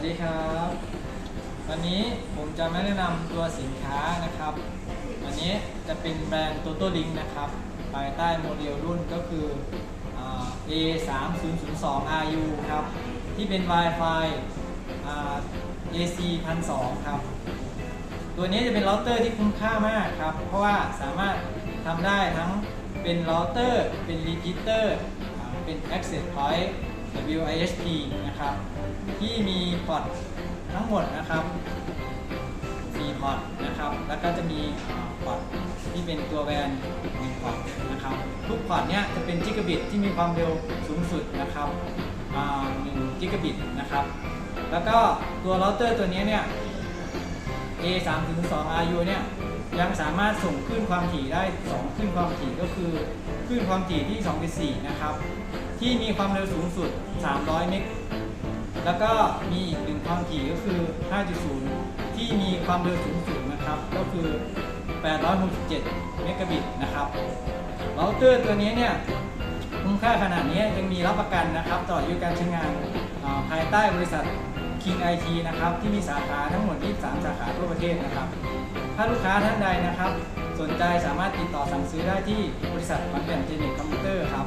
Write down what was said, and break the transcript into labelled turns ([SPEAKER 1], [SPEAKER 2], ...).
[SPEAKER 1] วัสดีครับ วันนี้ผมจะมาแนะนำตัวสินค้านะครับ วันนี้จะเป็นแบรนด์ Toto Link นะครับ ภายใต้โมเดลรุ่นก็คืออ่า A 3 0 0 2 RU ครับ ที่เป็น Wi-Fi อ่า AC 1,200ครับ ตัวนี้จะเป็นเราเตอร์ที่คุ้มค่ามากครับ เพราะว่าสามารถทำได้ทั้งเป็นเราเตอร์ เป็นรีจิสเตอร์ เป็น Access Point WISP นะครับ ที่มีพอร์ตทั้งหมดนะครับ4พอร์ตนะครับ แล้วก็จะมีพอร์ตที่เป็นตัวแวน1พอร์ตนะครับ ทุกพอร์ตเนี้ยจะเป็นจิกะบิตที่มีความเร็วสูงสุดนะครับ1จิกะบิตนะครับ แล้วก็ตัวเราเตอร์ตัวนี้เนี่ย A 3ถึง2 RU เนี่ยยังสามารถส่งคลื่นความถี่ได้2คลื่นความถี่ก็คือคลื่นความถี่ที่2เป็น4นะครับ ที่มีความเร็วสูงสุด 300 เมก แล้วก็มีอีกหนึ่งความถี่ก็คือ 5.0 ที่มีความเร็วสูงสุดนะครับ ก็คือ 867 เมกะบิตนะครับเราเตอร์ตัวนี้เนี่ยคุ้มค่าขนาดนี้ยังมีรับประกันนะครับต่ออายุการใช้งานาภายใต้บริษัท King IT นะครับ ที่มีสาขาทั้งหมด 23 สาขาทั่วประเทศนะครับ ถ้าลูกค้าท่านใดนะครับ สนใจสามารถติดต่อสั่งซื้อได้ที่บริษัทขอนแก่นเจเน็ตคอมพิวเตอร์ครับ